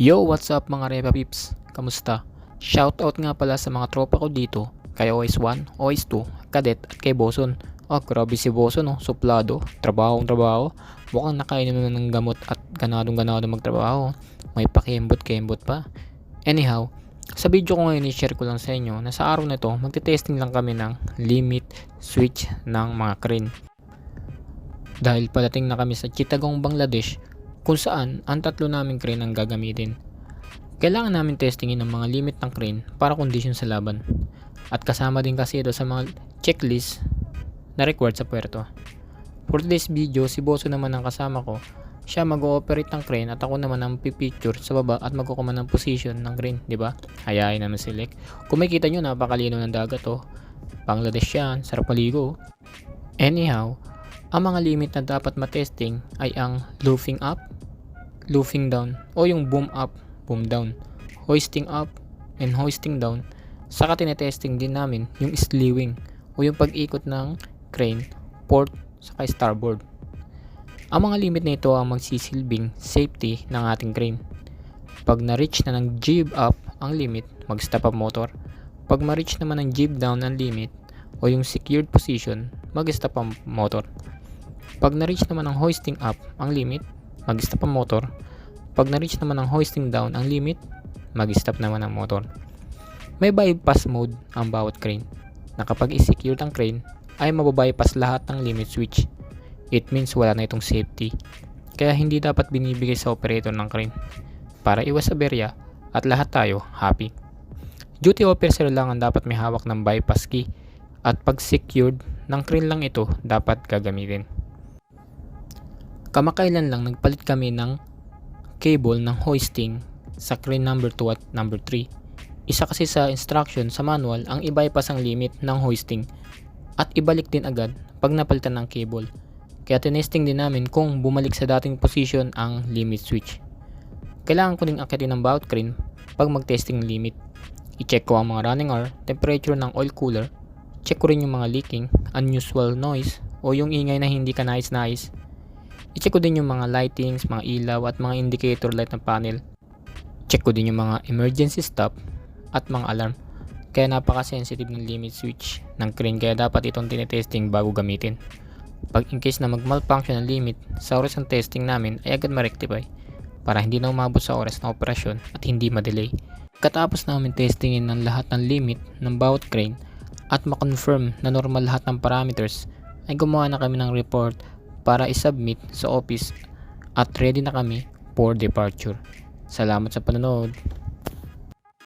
Yo, what's up mga Repa Pips? Kamusta? Shoutout nga pala sa mga tropa ko dito, kay OS1, OS2, Cadet at kay Boson. Oh, grabe si Boson, no? suplado, trabaho trabaho. Mukhang nakainom na ng gamot at ganadong ganado magtrabaho. May pakembot-kembot pa. Anyhow, sa video ko ngayon i-share ko lang sa inyo na sa araw na ito, magte-testing lang kami ng limit switch ng mga crane. Dahil padating na kami sa Chittagong, Bangladesh, kung saan ang tatlo naming crane ang gagamitin. Kailangan namin testingin ang mga limit ng crane para kondisyon sa laban. At kasama din kasi ito sa mga checklist na required sa puerto. For today's video, si Boso naman ang kasama ko. Siya mag-ooperate ng crane at ako naman ang pipicture sa baba at magkukuman ng position ng crane, di ba? Hayain naman select. Kung makikita nyo, napakalino ng dagat oh. Bangladesh yan, sarap maligo. Anyhow, ang mga limit na dapat matesting ay ang loofing up, loofing down, o yung boom up, boom down, hoisting up, and hoisting down. Saka tinetesting din namin yung slewing o yung pag-ikot ng crane, port, saka starboard. Ang mga limit na ito ang magsisilbing safety ng ating crane. Pag na-reach na ng jib up ang limit, mag-stop up motor. Pag ma-reach naman ng jib down ang limit o yung secured position, mag-stop ang motor. Pag na-reach naman ang hoisting up ang limit, mag-stop ang motor. Pag na-reach naman ang hoisting down ang limit, mag-stop naman ang motor. May bypass mode ang bawat crane na kapag i-secure ang crane ay mababypass lahat ng limit switch. It means wala na itong safety. Kaya hindi dapat binibigay sa operator ng crane para iwas sa berya at lahat tayo happy. Duty officer lang ang dapat may hawak ng bypass key at pag secured ng crane lang ito dapat gagamitin. Kamakailan lang nagpalit kami ng cable ng hoisting sa crane number 2 at number 3. Isa kasi sa instruction sa manual ang i-bypass ang limit ng hoisting at ibalik din agad pag napalitan ng cable. Kaya tinesting din namin kung bumalik sa dating position ang limit switch. Kailangan ko ding akitin ng bawat crane pag mag-testing ng limit. I-check ko ang mga running hour, temperature ng oil cooler, check ko rin yung mga leaking, unusual noise, o yung ingay na hindi ka nais-nais. I-check ko din yung mga lightings, mga ilaw at mga indicator light ng panel. Check ko din yung mga emergency stop at mga alarm. Kaya napaka-sensitive ng limit switch ng crane kaya dapat itong tinetesting bago gamitin. Pag in case na mag-malfunction ang limit, sa oras ng testing namin ay agad ma-rectify para hindi na umabot sa oras ng operasyon at hindi ma-delay. Katapos namin testingin ng lahat ng limit ng bawat crane at ma-confirm na normal lahat ng parameters ay gumawa na kami ng report para isubmit sa office at ready na kami for departure. Salamat sa panonood.